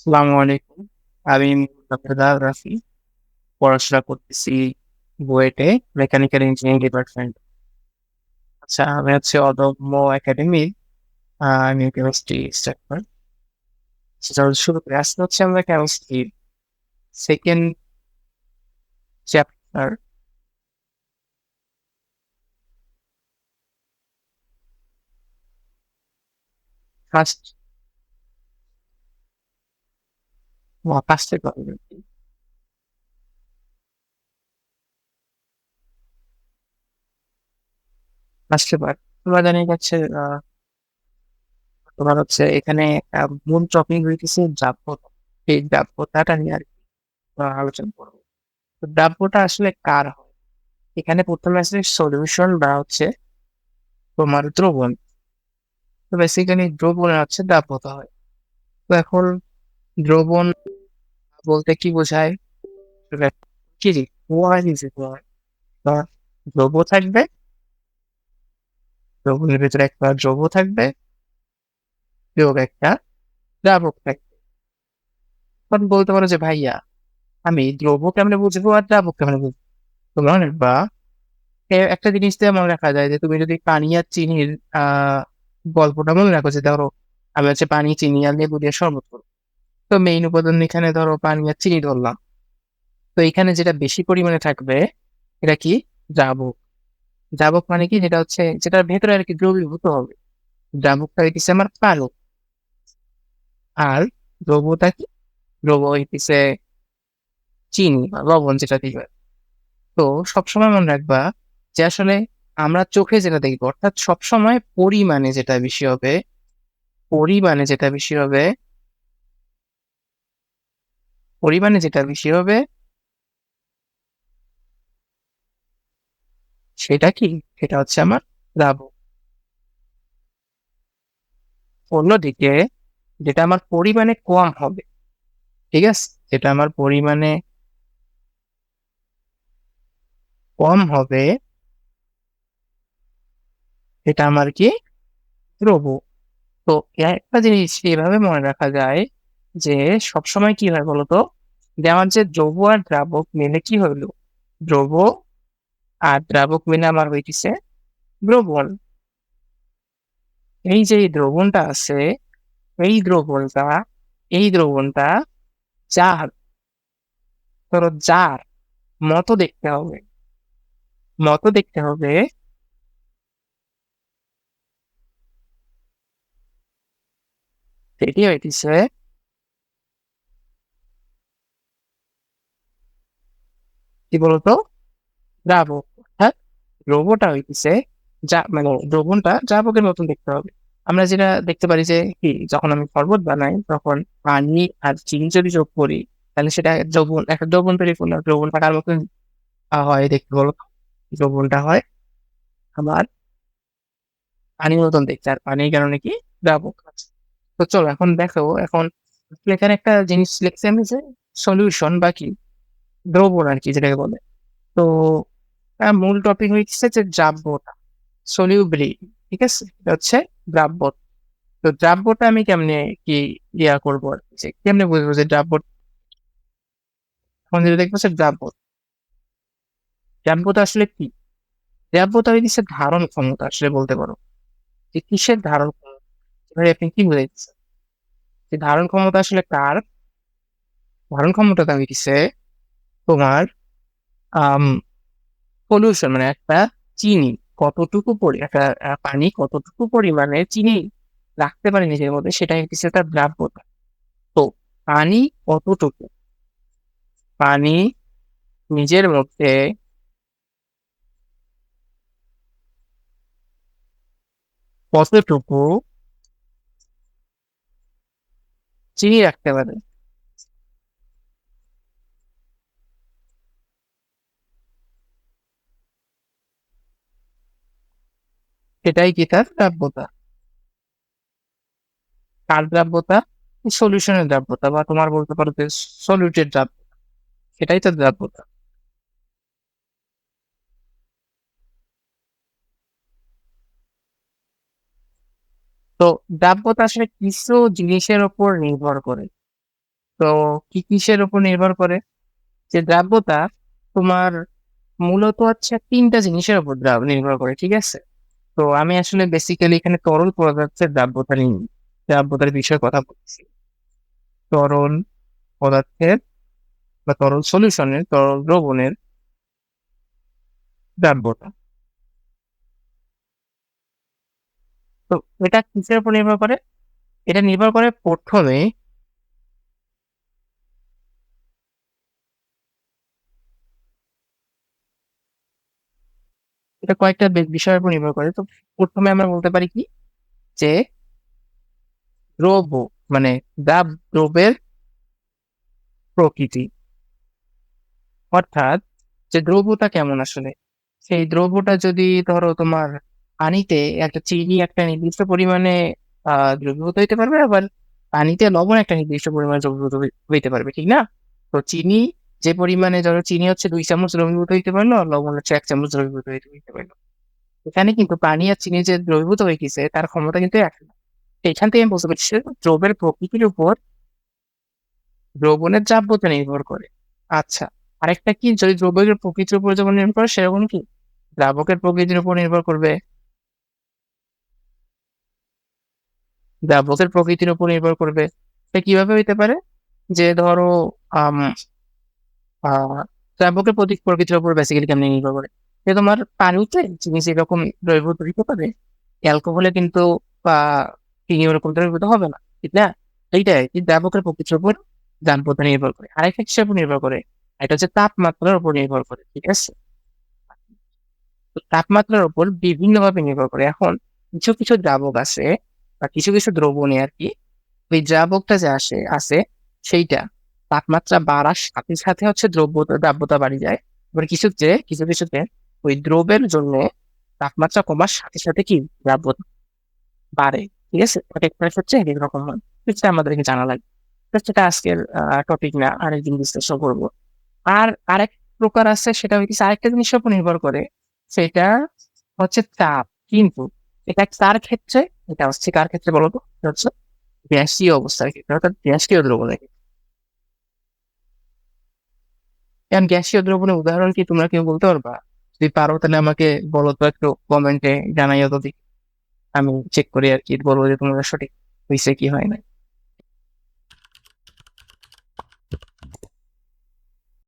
আসসালামু আলাইকুম। আমি মুস্তাফিজুর রাফি। পড়াশোনা করতেছি বুয়েটে মেকানিক্যাল ইঞ্জিনিয়ারিং ডিপার্টমেন্ট। আচ্ছা, আমি হচ্ছে অদম্য একাডেমির আ আমি কেমিস্ট্রি ইন্সট্রাক্টর। সেটা শুরু করি। আজকে হচ্ছে আমরা কেমিস্ট্রির 2nd চ্যাপ্টার ফার্স্ট এর কথা বলছি। ফার্স্ট তোমরা জানি তোমার হচ্ছে এখানে মূল টপিক হইতেছে দ্রাব্যতা। এই দ্রাব্যতাটা নিয়ে আরকি আ আলোচনা করব। তো দ্রাব্যটা আসলে কার হয়? এখানে ১ম এ আছে সলিউশন বা হচ্ছে তোমার দ্রবণ। তো বেসিক্যালি দ্রবণে হচ্ছে দ্রাব্যতা হয়। তো এখন দ্রবণ বলতে কি বোঝায়? কি জি? ওয়াই ইজ ইকুয়াল বা দ্রব্য থাকবে দ্রবণের ভেতরে একটা দ্রব্য থাকবে বিয়োগ একটা দ্রাবক থাকবে। তখন বলতে পারো যে ভাইয়া আমি দ্রব্য কেমনে বুঝব আর দ্রাবক কেমনে বুঝব? তোমরা রাখবা এ একটা জিনিস দিয়ে মনে রাখা যায় যে তুমি যদি পানি আর চিনির গল্পটা মনে রাখো যে ধরো আমি হচ্ছে পানি, চিনি আর লেবু দিয়ে শরবত করব। তো মেইন উপাদান এখানে ধরো পানি আর চিনি ধরলাম। তো এখানে যেটা বেশি পরিমাণে থাকবে, এটা কি? দ্রাবক। দ্রাবক মানে কি? যেটা হচ্ছে, যেটার ভেতরে আর কি দ্রবীভূত হবে। দ্রাবকটা হইতেছে আমার পানি। আর দ্রবটা কি? দ্রব হইতেছে চিনি বা লবণ যেটা দিবে। তো সবসময় মনে রাখবা যে আসলে আমরা চোখে যেটা দেখব, অর্থাৎ সবসময় পরিমাণে যেটা বেশি হবে, পরিমাণে যেটা বেশি হবে পরিমাণে যেটা বেশি হবে সেটা কি? সেটা হচ্ছে আমার দ্রাবক। অন্যদিকে যেটা আমার পরিমাণে কম হবে, ঠিক আছে? যেটা আমার পরিমাণে কম হবে এটা আমার কি? দ্রব। তো একটা জিনিস এভাবে মনে রাখা যায় যে সবসময় কি হয় বলতো? আমার যে দ্রব আর দ্রাবক মিলে কি হইল? দ্রব আর দ্রাবক মিলে আমার হইতেছে দ্রবণ। এই যে দ্রবণটা আছে, এই দ্রবণটা এই দ্রবণটা যার ধরো যার মতো দেখতে হবে। মতো দেখতে হবে সেটি হইতেছে কি বলতো? দ্রাবক। অর্থাৎ দ্রবটা হইতেছে যা মানে দ্রবণটা দ্রাবকের মতন দেখতে হবে। আমরা যেটা দেখতে পারি যে, কি, যখন আমি শরবত বানাই, তখন পানি আর চিনি যদি যোগ করি, তাহলে সেটা দ্রবণ একটা দ্রবণ তৈরি করলাম। দ্রবণটা কার মতন হয় দেখতে বলো দ্রবণটা হয় আমার পানির মতন দেখতে। আর পানির কারণে কি? দ্রাবক আছে। তো চলো, এখন দেখো, এখন এখানে একটা জিনিস লিখছি আমি যে সলিউশন বা কি? দ্রবণ আর কি যেটাকে বলে। তো মূল টপিক হইতেছে যে দ্রাব্যটা। সলিউবিলিটি ঠিক আছে? এটা হচ্ছে দ্রাব্য। তো দ্রাব্যটা আমি কেমনে কি ইয়া করব আর কি কেমনে বুঝব যে দ্রাব্য এখন যেটা দেখব যে দ্রাব্য। দ্রাব্যতা আসলে কি? দ্রাব্যতা হইতেছে ধারণ ক্ষমতা, আসলে বলতে পারো। যে কিসের ধারণ ক্ষমতা? আপনি কি বুঝাইতেছেন? যে ধারণ ক্ষমতা আসলে কার? ধারণ ক্ষমতাটা হইতেছে তোমার, আম সলিউশন মানে একটা চিনি, কতটুকু পরি, একটা পানি কতটুকু পরিমাণে চিনি রাখতে পারে নিজের মধ্যে সেটাই হচ্ছে তার দ্রাব্যতা। তো পানি কতটুকু? পানি নিজের মধ্যে কতটুকু চিনি রাখতে পারে? সেটাই কি তার দ্রাব্যতা। কার দ্রাব্যতা? সলিউশনের দ্রাব্যতা, বা তোমার বলতে পারো যে সলিউটের দ্রাব্যতা। সেটাই তার দ্রাব্যতা। তো দ্রাব্যতা আসলে কিছু জিনিসের উপর নির্ভর করে। তো কি কিসের উপর নির্ভর করে যে দ্রাব্যতা তোমার মূলত হচ্ছে তিনটা জিনিসের উপর নির্ভর করে, ঠিক আছে তো আমি আসলে বেসিক্যালি এখানে তরল পদার্থের দ্রাব্যতা নিয়ে দ্রাব্যতার বিষয়ে কথা বলছি। তরল পদার্থের বা তরল সলিউশনের তরল দ্রবণের দ্রাব্যতা তো এটা কিসের উপর নির্ভর করে? এটা নির্ভর করে প্রথমে এটা কয়েকটা বিষয়ের উপর নির্ভর করে। তো প্রথমে আমরা বলতে পারি কি? যে দ্রব্য মানে দ্রাব দ্রব্যের প্রকৃতি। অর্থাৎ যে দ্রব্যটা কেমন আসলে? সেই দ্রব্যটা যদি ধরো তোমার পানিতে একটা চিনি একটা নির্দিষ্ট পরিমাণে দ্রবীভূত হইতে পারবে, আবার পানিতে লবণ একটা নির্দিষ্ট পরিমাণে দ্রবীভূত হইতে পারবে, ঠিক না? তো চিনি যে পরিমাণে ধরো চিনি হচ্ছে দুই চামচ দ্রবীভূত হইতে পারল, আর লবণ হচ্ছে এক চামচ দ্রবীভূত হইতে হইতে পারল। এখানে কিন্তু পানি আর চিনি যে দ্রবীভূত হয়ে গেছে, তার ক্ষমতা কিন্তু এক এখান থেকে আমি বুঝতে পারছি দ্রবের প্রকৃতির উপর দ্রবণের দ্রাব্যতা নির্ভর করে। আচ্ছা আরেকটা কি? যদি দ্রব্যের প্রকৃতির উপর যেমন নির্ভর করে, সেরকম কি? দ্রাবকের প্রকৃতির উপর নির্ভর করবে। দ্রাবকের প্রকৃতির উপর নির্ভর করবে। সে কীভাবে হইতে পারে? যে ধরো দ্রাবকের প্রতি- প্রকৃতির উপর বেসিক্যালি কেমনি নির্ভর করে। যে তোমার পানিতে জিনিস এরকম দ্রবীভূত হইতে পারে অ্যালকোহলে কিন্তু, বা হবে না, ঠিক না? এইটাই দ্রাবকের প্রকৃতির উপর যানপথে নির্ভর করে আরেকটা কিসের উপর নির্ভর করে এটা হচ্ছে তাপমাত্রার উপর নির্ভর করে, ঠিক আছে? তাপমাত্রার উপর বিভিন্নভাবে নির্ভর করে। এখন কিছু কিছু দ্রাবক আছে, বা কিছু কিছু দ্রব্য দ্রবণে আর কি, ওই দ্রাবকটা যে আসে আছে সেইটা তাপমাত্রা বাড়ার সাথে সাথে হচ্ছে দ্রব্যতা, দ্রাব্যতা বাড়ি যায়। এবার কিছু যে, কিছু কিছুতে ওই দ্রবের জন্য তাপমাত্রা কমার সাথে সাথে কি? দ্রাব্যতা বাড়ে, ঠিক আছে? এক প্রাইস হচ্ছে এক এক রকম হয়। সেটা আমাদেরকে জানা লাগবে। সেটা আজকের টপিক না, আরেকদিন বিশ্লেষণ করব। আর আরেক প্রকার আছে, সেটা হচ্ছে আরেকটা জিনিসের উপর নির্ভর করে। সেটা হচ্ছে তাপ। কিন্তু এটা কার ক্ষেত্রে? এটা হচ্ছে কার ক্ষেত্রে বলতো? হচ্ছে গ্যাসীয় অবস্থার ক্ষেত্রে, অর্থাৎ গ্যাসীয় দ্রবণের ক্ষেত্রে। এখন গ্যাসীয় দ্রবণের উদাহরণ কি তোমরা কেউ বলতে পারবা? যদি পারো তাহলে আমাকে বলো তো একটু কমেন্টে জানাই অত আমি চেক করি আর কি, বলব যে তোমরা সঠিক হয়েছে কি হয় না